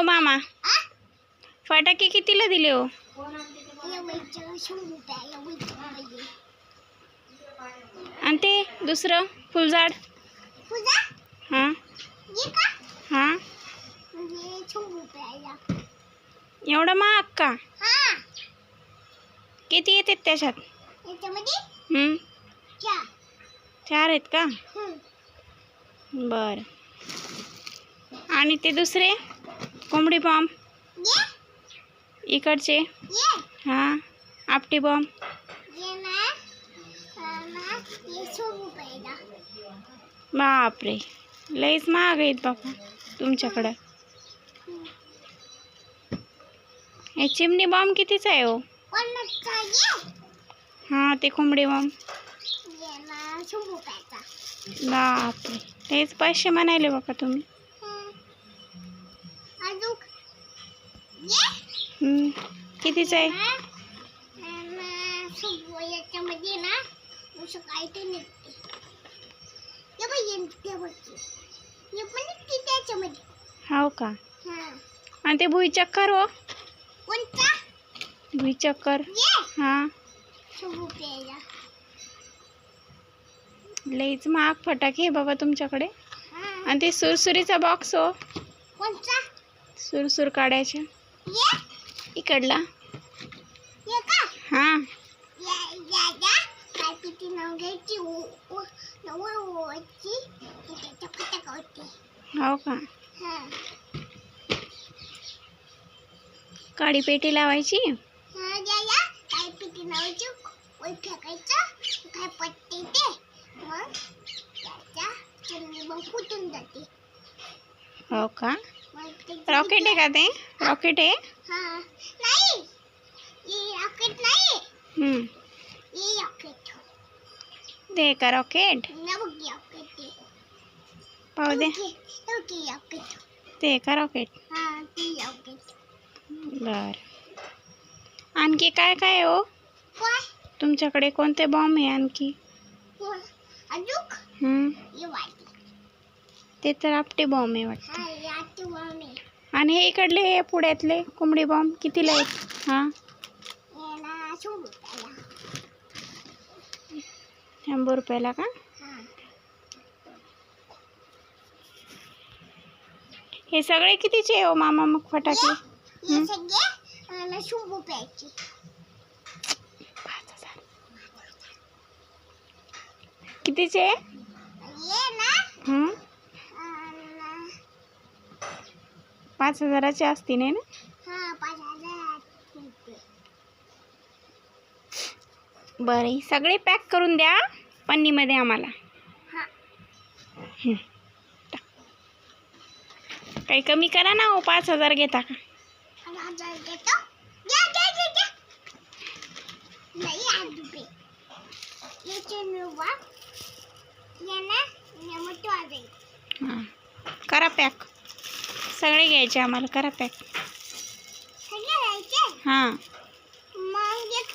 ओ मामा. फटाके कितीला दिले हो? आणि ते दुसरं फुलझाड? हां. हां. एवढं महाग का? किती येतात त्याच्यात? चार आहेत का? बरं. आणि ते दुसरे? कोंबडी बॉम्ब इकडचे. हां. आपटी बॉम्ब बापरे. लईच महाग आहेत बाबा तुमच्याकडं. हे चिमणी बॉम्ब कितीचा आहे हो? हां ते कोंबडी बॉम्ब बापरे. तेच पैसे म्हणाले बाबा तुम्ही. कितीचं आहे? याच्यामध्ये ना ते निघते. हे त्याच्यामध्ये. का? हा. आणि ते भुईचक्कर हो. कोणता? भुईचक्कर ये. हां. लईच महाग फटाके बाबा तुमच्याकडे. हा. आणि ते सुरसुरीचा बॉक्स हो. कोणता? सुरसुर काढायच्या ये इकडला. ये का? हां. हो का? हा. काडी पेटी लावायची? हा पट्टे ते? मग त्याच्या फुटून जाते. हो का? रॉकेट आहे का ते रॉकेट आहे हा। नाही। ये रॉकेट नाही। हं. ये रॉकेट ते का रॉकेट ना बघ रॉकेट ते पाहू दे ओके ओके रॉकेट ते का रॉकेट हा। ते रॉकेट बर। आणखी काय काय आहे हो? काय तुमच्याकडे कोणते बॉम्ब आहे आणखी? कोण? अजूक? हं. ये वाटी ते तर आपटे बॉम्ब आहे वाटतं. हा या तू मम्मी आणि हे इकडले हे पुण्यातले कोंबडी बॉम्ब कितीला आहेत? हां? शंभर रुपयाला का? हा सगळे कितीचे हो मामा मग फटाके? कितीचे आहे? ये ना हं? अं, पाच हजाराचे असतील नाही ना? हा पाच हजार. रुपये बरं सगळे पॅक करून द्या पन्नीमध्ये आम्हाला. काही कमी करा ना हो पाच हजार घेता का? करा पॅक. सगळे घ्यायचे आम्हाला करा पॅक हां. मग एक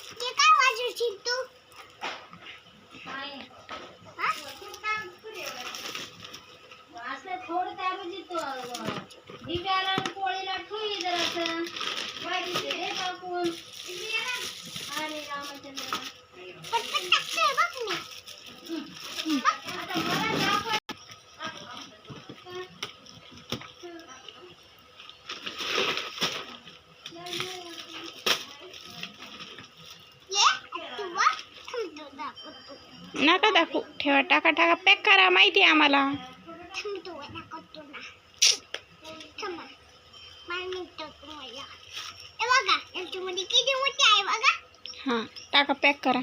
नका दाखवू. ठेवा टाका टाका. पॅक करा माहिती आहे आम्हाला. किती आहे बघा. हां टाका पॅक करा.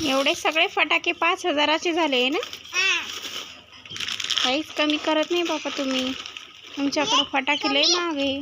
एवढे सगळे फटाके पाच हजाराचे झाले ना? काहीच कमी करत नाही बाबा तुम्ही. तुमच्याकडं फटाके लय महाग आहे.